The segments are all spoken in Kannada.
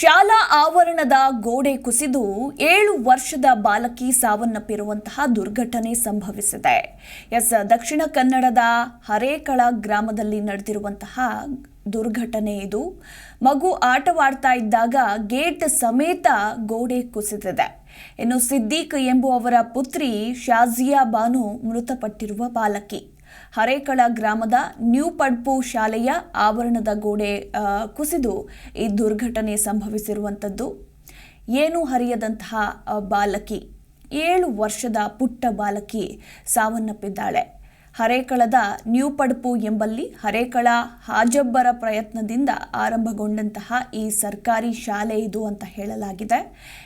ಶಾಲಾ ಆವರಣದ ಗೋಡೆ ಕುಸಿದು ಏಳು ವರ್ಷದ ಬಾಲಕಿ ಸಾವನ್ನಪ್ಪಿರುವಂತಹ ದುರ್ಘಟನೆ ಸಂಭವಿಸಿದೆ. ಎಸ್, ದಕ್ಷಿಣ ಕನ್ನಡದ ಹರೇಕಳ ಗ್ರಾಮದಲ್ಲಿ ನಡೆದಿರುವಂತಹ ದುರ್ಘಟನೆ ಇದು. ಮಗು ಆಟವಾಡ್ತಾ ಇದ್ದಾಗ ಗೇಟ್ ಸಮೇತ ಗೋಡೆ ಕುಸಿದಿದೆ. ಇನ್ನು ಸಿದ್ದೀಕ್ ಎಂಬುವವರ ಪುತ್ರಿ ಶಾಜಿಯಾ ಬಾನು ಮೃತಪಟ್ಟಿರುವ ಬಾಲಕಿ. ಹರೇಕಳ ಗ್ರಾಮದ ನ್ಯೂ ಪಡ್ಪು ಶಾಲೆಯ ಆವರಣದ ಗೋಡೆ ಕುಸಿದು ಈ ದುರ್ಘಟನೆ ಸಂಭವಿಸಿರುವಂಥದ್ದು. ಏನು ಹರಿಯದಂತಹ ಬಾಲಕಿ? ಏಳು ವರ್ಷದ ಪುಟ್ಟ ಬಾಲಕಿ ಸಾವನ್ನಪ್ಪಿದ್ದಾಳೆ. ಹರೇಕಳದ ನ್ಯೂ ಪಡ್ಪು ಎಂಬಲ್ಲಿ ಹರೇಕಳ ಹಾಜಬ್ಬರ ಪ್ರಯತ್ನದಿಂದ ಆರಂಭಗೊಂಡಂತಹ ಈ ಸರ್ಕಾರಿ ಶಾಲೆ ಇದು ಅಂತ ಹೇಳಲಾಗಿದೆ.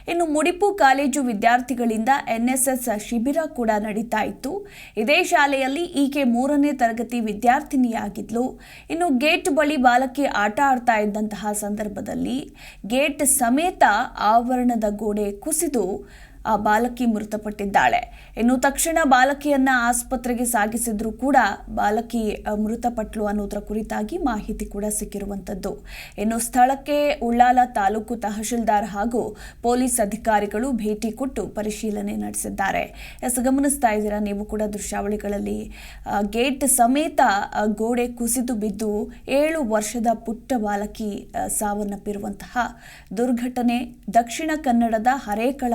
ಇನ್ನು ಮುಡಿಪು ಕಾಲೇಜು ವಿದ್ಯಾರ್ಥಿಗಳಿಂದ ಎನ್ಎಸ್ಎಸ್ ಶಿಬಿರ ಕೂಡ ನಡೀತಾ ಇತ್ತು. ಇದೇ ಶಾಲೆಯಲ್ಲಿ ಈಕೆ ಮೂರನೇ ತರಗತಿ ವಿದ್ಯಾರ್ಥಿನಿಯಾಗಿದ್ಲು. ಇನ್ನು ಗೇಟ್ ಬಳಿ ಬಾಲಕಿ ಆಟ ಆಡ್ತಾ ಇದ್ದಂತಹ ಸಂದರ್ಭದಲ್ಲಿ ಗೇಟ್ ಸಮೇತ ಆವರಣದ ಗೋಡೆ ಕುಸಿದು ಆ ಬಾಲಕಿ ಮೃತಪಟ್ಟಿದ್ದಾಳೆ. ಇನ್ನು ತಕ್ಷಣ ಬಾಲಕಿಯನ್ನ ಆಸ್ಪತ್ರೆಗೆ ಸಾಗಿಸಿದ್ರು ಕೂಡ ಬಾಲಕಿ ಮೃತಪಟ್ಲು ಅನ್ನೋದರ ಕುರಿತಾಗಿ ಮಾಹಿತಿ ಕೂಡ ಸಿಕ್ಕಿರುವಂತದ್ದು ಇನ್ನು ಸ್ಥಳಕ್ಕೆ ಉಳ್ಳಾಲ ತಾಲೂಕು ತಹಶೀಲ್ದಾರ್ ಹಾಗೂ ಪೊಲೀಸ್ ಅಧಿಕಾರಿಗಳು ಭೇಟಿ ಕೊಟ್ಟು ಪರಿಶೀಲನೆ ನಡೆಸಿದ್ದಾರೆ. ಎಸ್, ಗಮನಿಸ್ತಾ ಇದ್ದೀರಾ? ನೀವು ಕೂಡ ದೃಶ್ಯಾವಳಿಗಳಲ್ಲಿ ಗೇಟ್ ಸಮೇತ ಗೋಡೆ ಕುಸಿದು ಬಿದ್ದು ಏಳು ವರ್ಷದ ಪುಟ್ಟ ಬಾಲಕಿ ಸಾವನ್ನಪ್ಪಿರುವಂತಹ ದುರ್ಘಟನೆ ದಕ್ಷಿಣ ಕನ್ನಡದ ಹರೇಕಳ